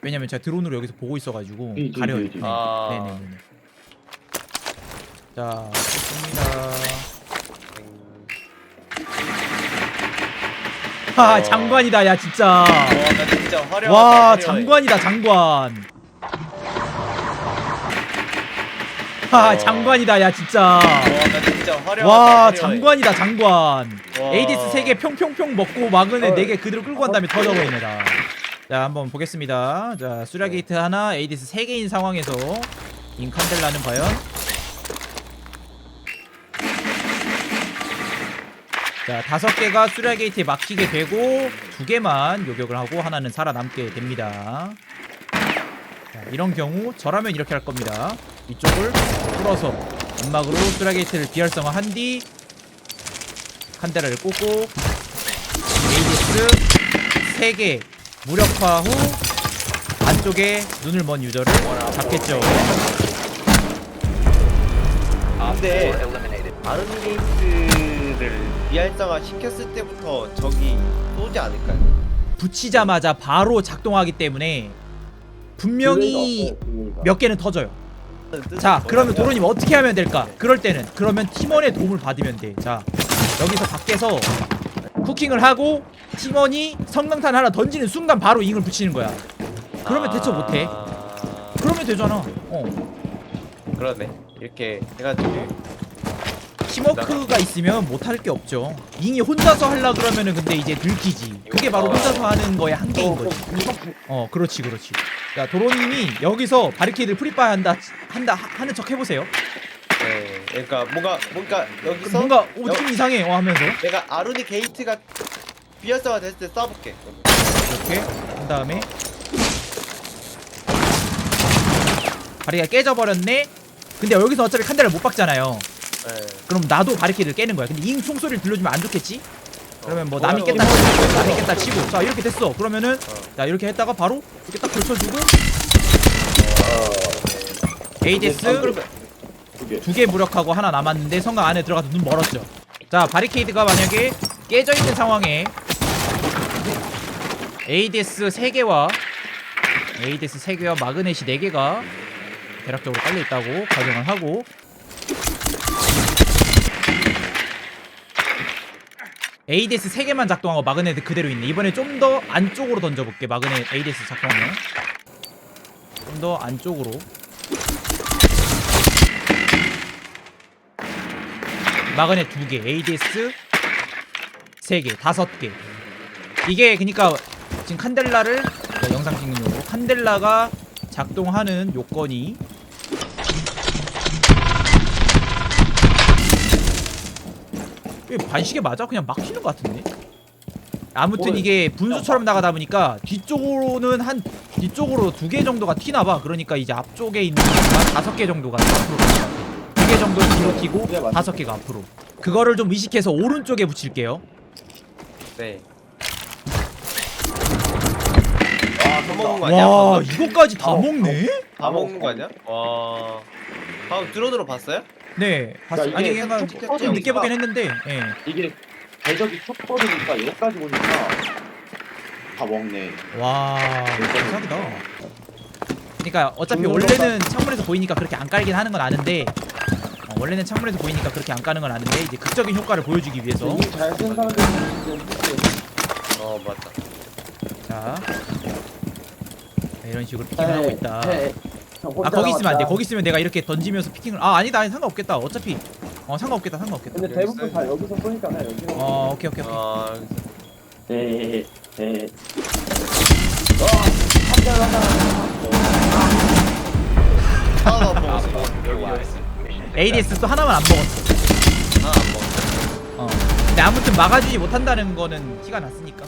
왜냐면 제가 드론으로 여기서 보고 있어가지고 뒤, 뒤, 가려요. 뒤, 뒤. 네. 아. 네네네. 자, 좋습니다. 하, 어. 장관이다, 야 진짜. 와, 나 진짜 화려하다. 와, 화려해. 장관이다, 장관. 하, 어. 장관이다, 야 진짜. 와, 나 진짜 화려하다. 와, 화려해. 장관이다, 장관. 와. 에이디스 3개 평평평 먹고 마그네 어. 4개 그대로 끌고 간 다음에 터져버립니다. 자, 한번 보겠습니다. 자, 수라 게이트 하나, 에이디스 3개인 상황에서 인칸델라는 과연 자, 다섯 개가 수라 게이트에 막히게 되고 두 개만 요격을 하고 하나는 살아남게 됩니다. 자, 이런 경우 저라면 이렇게 할 겁니다. 이쪽을 뚫어서 연막으로 수라 게이트를 비활성화 한 뒤 칸데라를 꽂고 에이디스 3개 무력화 후 안쪽에 눈을 먼 유저를 잡겠죠. 아, 근데 다른 게이트를 비활성화 시켰을 때부터 적이 쏘지 않을까요? 붙이자마자 바로 작동하기 때문에 분명히 몇 개는 터져요. 자, 그러면 도로님 어떻게 하면 될까? 그럴 때는 그러면 팀원의 도움을 받으면 돼. 자, 여기서 밖에서 쿠킹을 하고 팀원이 성강탄 하나 던지는 순간 바로 잉을 붙이는 거야. 그러면 대처 못해. 아, 그러면 되잖아. 어. 그러네. 이렇게 해가지고 팀워크가 있으면 못할 게 없죠. 잉이 혼자서 하려 그러면은 근데 이제 들키지. 그게 바로 혼자서 하는 거의 한계인 거지. 어, 그렇지, 그렇지. 자, 도로님이 여기서 바리케이드 프리파이 한다, 한다 하- 하는 척 해보세요. 네, 그러니까 뭔가 뭔가 여기서 뭔가 오, 느낌 이상해. 어, 하면서 내가 아루니 게이트가 비활성화 됐을 때 쏴볼게. 이렇게 한 다음에 바리가 깨져버렸네. 근데 여기서 어차피 칸데를 못 박잖아요. 네. 그럼 나도 바리케이드를 깨는 거야. 근데 잉 총소리를 들려주면 안 좋겠지? 그러면 뭐 어, 남이 어, 깼다 어, 치고 남이 깼다 치고 자 이렇게 됐어 그러면은 자 이렇게 했다가 바로 이렇게 딱 걸쳐주고 에이데스 두개 두개 무력하고 하나 남았는데 성강 안에 들어가서 눈 멀었죠 자 바리케이드가 만약에 깨져 있는 상황에 에이데스 3개와 에이데스 3개와 마그넷이 4개가 대략적으로 깔려 있다고 가정을 하고 에이데스 3개만 작동하고 마그넷 그대로 있네. 이번에 좀 더 안쪽으로 던져볼게 마그넷 에이데스 작동하면. 좀 더 안쪽으로. 마그넷 2개 ADS 3개 5개 이게 그니까 지금 칸델라를 자, 영상 찍는 용으로 칸델라가 작동하는 요건이 이게 반시계 맞아? 그냥 막히는 것 같은데 아무튼 뭘, 이게 분수처럼 나가다 보니까 뒤쪽으로는 한 뒤쪽으로 두 개 정도가 튀나봐 그러니까 이제 앞쪽에 있는 거가 다섯 개 정도가 앞으로 두 개 정도 뒤로 튀고 네. 다섯 개가 앞으로 그거를 좀 의식해서 오른쪽에 붙일게요 네. 와, 다 먹는 거 아니야? 와 방금? 이거까지 다 어, 먹네? 다 먹는 거 아니야? 와. 방금 드론으로 봤어요? 네 봤, 이게 아니 그냥 쭉좀쭉 늦게 보긴 했는데 예. 이게 궤적이 첫 버리니까 여기까지 오니까 다 먹네 와 대박이다 그러니까 어차피 원래는 창문에서 보이니까 그렇게 안 깔긴 하는 건 아는데 어, 원래는 창문에서 보이니까 그렇게 안 까는 건 아는데 이제 극적인 효과를 보여주기 위해서 이게 잘쓴 사람들은 진짜 어, 맞다. 자 자, 이런 식으로 피킹을 하고 있다. 네, 아 거기 있으면 안 돼. 거기 있으면 내가 이렇게 던지면서 피킹을 아 아니다. 아니 상관없겠다. 어차피 어 상관없겠다. 상관없겠다. 근데 대부분 다 여기서 쏘니까 그냥 여기서. 어 오케이 오케이 오케이. 아, 네, 네. 하나도 안 먹었어. 여기, 여기 있어. ADS 또 하나만 안 먹었어. 하나 안 먹었어. 어. 근데 아무튼 막아주지 못한다는 거는 티가 났으니까